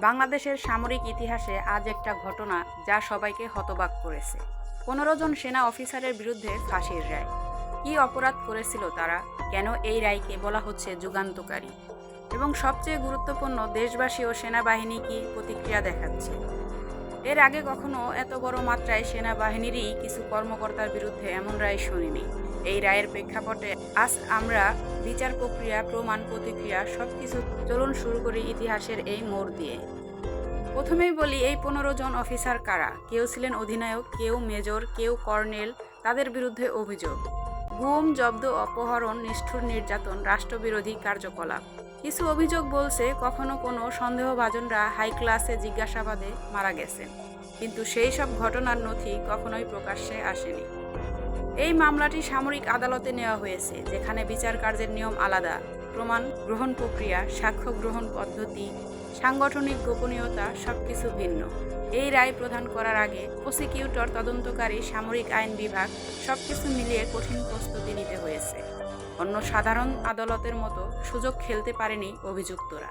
বাংলাদেশের সামরিক ইতিহাসে আজ একটা ঘটনা যা সবাইকে হতবাক করেছে। পনেরো জন সেনা অফিসারের বিরুদ্ধে ফাঁসির রায়। কী অপরাধ করেছিল তারা? কেন এই রায়কে বলা হচ্ছে যুগান্তকারী? এবং সবচেয়ে গুরুত্বপূর্ণ, দেশবাসী ও সেনাবাহিনী কি প্রতিক্রিয়া দেখাচ্ছে? এর আগে কখনো এত বড় মাত্রায় সেনাবাহিনীরই কিছু কর্মকর্তার বিরুদ্ধে এমন রায় শুনিনি। এই রায়ের প্রেক্ষাপটে আজ আমরা বিচার প্রক্রিয়া, প্রমাণ প্রতিক্রিয়া সবকিছু চলুন শুরু করি ইতিহাসের এই মোড় দিয়ে। প্রথমেই বলি, এই পনেরো জন অফিসার কারা? কেউ ছিলেন অধিনায়ক, কেউ মেজর, কেউ কর্নেল, তাদের বিরুদ্ধে অভিযোগ। গুম, জব্দ, অপহরণ, নিষ্ঠুর নির্যাতন, রাষ্ট্রবিরোধী কার্যকলাপ। কিছু অভিযোগ বলছে, কখনো কোনো সন্দেহভাজনরা হাই ক্লাসে জিজ্ঞাসাবাদে মারা গেছেন কিন্তু সেই সব ঘটনার নথি কখনোই প্রকাশ্যে আসেনি। এই মামলাটি সামরিক আদালতে নেওয়া হয়েছে, যেখানে বিচার কার্যের নিয়ম আলাদা। প্রমাণ, গ্রহণ প্রক্রিয়া, সাক্ষ্য গ্রহণ পদ্ধতি, সাংগঠনিক গোপনীয়তা সবকিছু ভিন্ন। এই রায় প্রদান করার আগে প্রসিকিউটর তদন্তকারী সামরিক আইন বিভাগ সবকিছু মিলিয়ে কঠিন প্রস্তুতি নিতে হয়েছে। অন্য সাধারণ আদালতের মতো সুযোগ খেলতে পারেনি অভিযুক্তরা।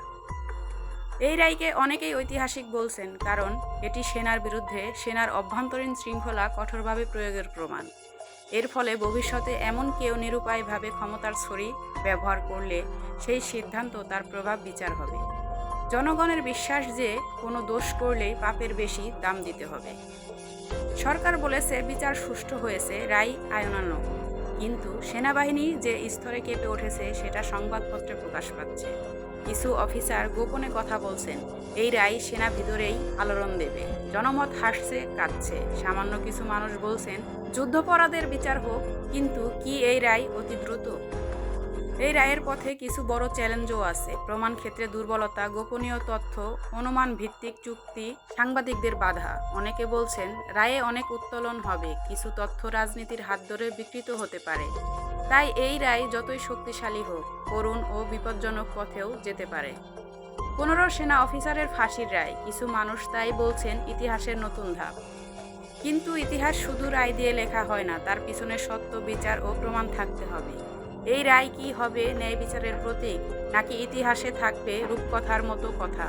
এই রায়কে অনেকেই ঐতিহাসিক বলছেন, কারণ এটি সেনার বিরুদ্ধে সেনার অভ্যন্তরীণ শৃঙ্খলা কঠোরভাবে প্রয়োগের প্রমাণ। এর ফলে ভবিষ্যতে এমন কেউ নিরুপায়ভাবে ক্ষমতার ছড়ি ব্যবহার করলে সেই সিদ্ধান্ত তার প্রভাব বিচার হবে। জনগণের বিশ্বাস যে কোনো দোষ করলেই পাপের বেশি দাম দিতে হবে। সরকার বলেছে বিচার সুষ্ঠু হয়েছে, রায় আয়নানো কিন্তু সেনাবাহিনী যে স্তরে কেঁপে উঠেছে, সেটা সংবাদপত্রে প্রকাশ পাচ্ছে। কিছু অফিসার গোপনে কথা বলছেন, এই রায় সেনা ভিতরেই আলোড়ন দেবে। জনমত হাসছে, কাঁদছে। সামান্য কিছু মানুষ বলছেন, যুদ্ধপরাধের বিচার হোক, কিন্তু কি এই রায় অতি দ্রুত? এই রায়ের পথে কিছু বড় চ্যালেঞ্জও আছে। প্রমাণ ক্ষেত্রে দুর্বলতা, গোপনীয় তথ্য, অনুমান ভিত্তিক চুক্তি, সাংবাদিকদের বাধা। অনেকে বলছেন, রায়ে অনেক উত্তোলন হবে, কিছু তথ্য রাজনীতির হাত ধরে বিকৃত হতে পারে। তাই এই রায় যতই শক্তিশালী হোক, করুণ ও বিপজ্জনক পথেও যেতে পারে। পনেরো সেনা অফিসারের ফাঁসির রায়, কিছু মানুষ তাই বলছেন, ইতিহাসের নতুন ধাপ। কিন্তু ইতিহাস শুধু রায় দিয়ে লেখা হয় না, তার পিছনে সত্য, বিচার ও প্রমাণ থাকতে হবে। এই রায় কি হবে ন্যায় বিচারের প্রতীক নাকি ইতিহাসে থাকবে রূপকথার মতো কথা?